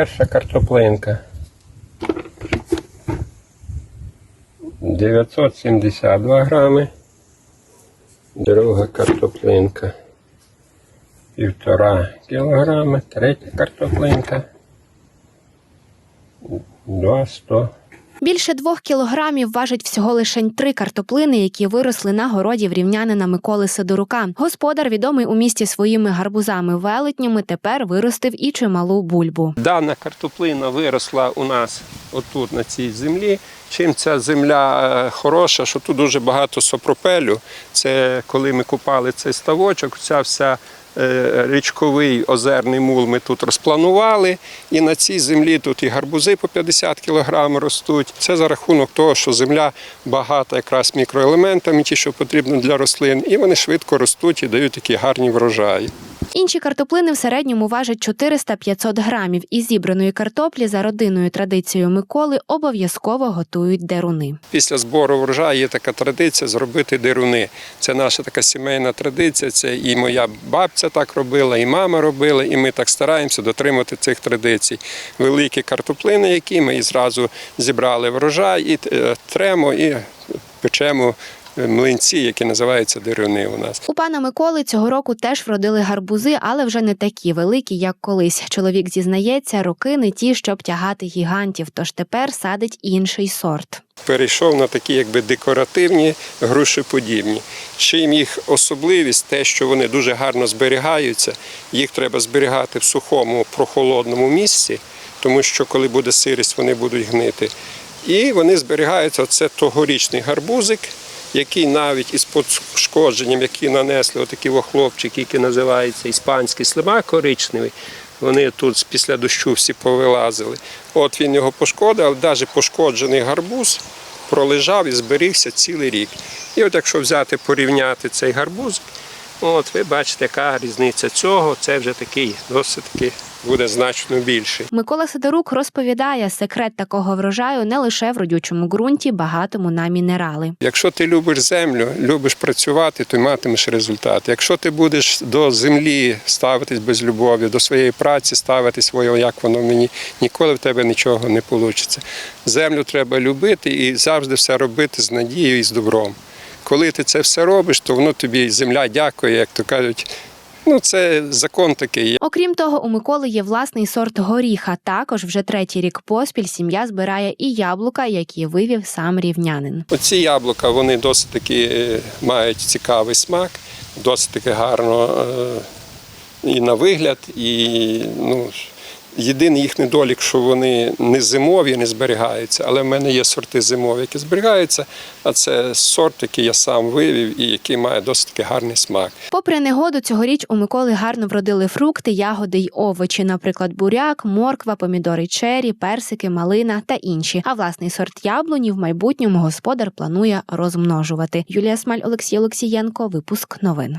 Перша картоплинка. 972 грами. Друга картоплинка. Півтора кілограми. Третя картоплинка. 200. Більше двох кілограмів важить всього лишень три картоплини, які виросли на городі в рівнянина Миколи Сидорука. Господар, відомий у місті своїми гарбузами велетнями, тепер виростив і чималу бульбу. Дана картоплина виросла у нас отут на цій землі. Чим ця земля е, хороша, що тут дуже багато сопропелю. Це коли ми купали цей ставочок, ця вся річковий озерний мул ми тут розпланували. І на цій землі тут і гарбузи по 50 кг ростуть. Це за рахунок того, що земля багата якраз мікроелементами, ті, що потрібно для рослин, і вони швидко ростуть і дають такі гарні врожаї. Інші картоплини в середньому важать 400-500 грамів. Із зібраної картоплі за родинною традицією Миколи обов'язково готують деруни. Після збору врожаю є така традиція зробити деруни. Це наша така сімейна традиція. Це і моя бабця так робила, і мама робила, і ми так стараємося дотримати цих традицій. Великі картоплини, які ми і зразу зібрали врожай, і е, тремо, і печемо млинці, які називаються деруни у нас. У пана Миколи цього року теж вродили гарбузи, але вже не такі великі, як колись. Чоловік зізнається, роки не ті, щоб тягати гігантів, тож тепер садить інший сорт. перейшов на такі якби декоративні грушеподібні. Чим їх особливість, те, що вони дуже гарно зберігаються, їх треба зберігати в сухому прохолодному місці, тому що коли буде сирість, вони будуть гнити. І вони зберігаються. Це тогорічний гарбузик, який навіть із пошкодженням, які нанесли отакі хлопчики, які називаються іспанський слимак коричневий. Вони тут після дощу всі повилазили. От він його пошкодив, навіть пошкоджений гарбуз пролежав і зберігся цілий рік. І от якщо взяти порівняти цей гарбуз, от ви бачите, яка різниця цього, це вже такий досить таки буде значно більший. Микола Сидорук розповідає, секрет такого врожаю не лише в родючому ґрунті, багатому на мінерали. Якщо ти любиш землю, любиш працювати, то й матимеш результат. Якщо ти будеш до землі ставитись без любові, до своєї праці ставити своє, як воно мені, ніколи в тебе нічого не вийде. Землю треба любити і завжди все робити з надією і з добром. Коли ти це все робиш, то воно тобі земля дякує, як то кажуть. Ну, це закон такий. Окрім того, у Миколи є власний сорт горіха. Також вже третій рік поспіль сім'я збирає і яблука, які вивів сам рівнянин. Оці яблука вони досить таки е, мають цікавий смак, досить таки гарно е, і на вигляд, і ну. Єдиний їх недолік, що вони не зимові, не зберігаються, але в мене є сорти зимові, які зберігаються. А це сорт, який я сам вивів і який має досить таки гарний смак. Попри негоду, цьогоріч у Миколи гарно вродили фрукти, ягоди й овочі, наприклад, буряк, морква, помідори чері, персики, малина та інші. А власний сорт яблуні в майбутньому господар планує розмножувати. Юлія Смаль, Олексій Олексієнко, випуск новин.